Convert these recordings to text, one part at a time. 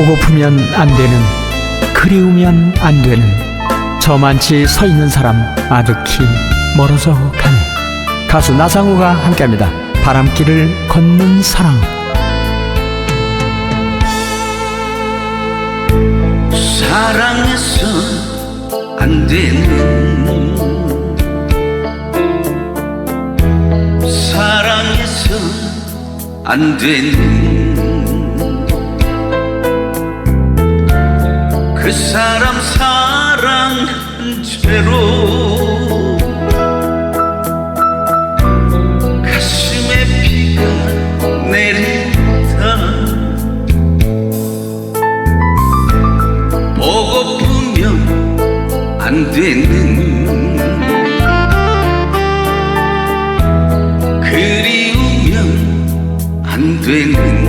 보고프면 안 되는 그리우면 안 되는 저만치 서 있는 사람 아득히 멀어져 가네. 가수 나상우가 함께합니다. 바람길을 걷는 사랑. 사랑해서 안 되는 사랑해서 안 되는 그 사람 사랑한 채로 가슴에 비가 내린다. 보고프면 안 되는 그리우면 안 되는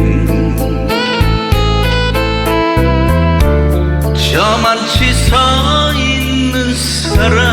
있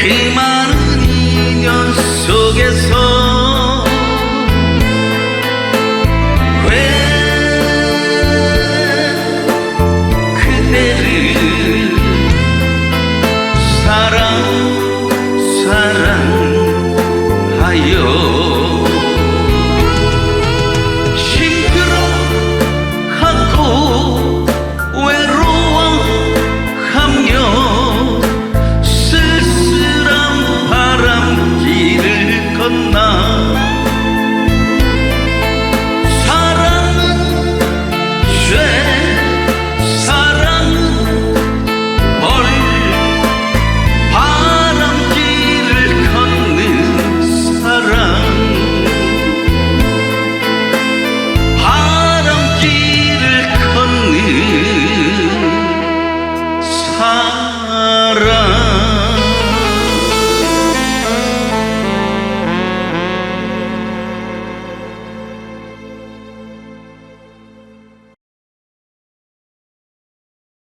그 많은 인연 속에서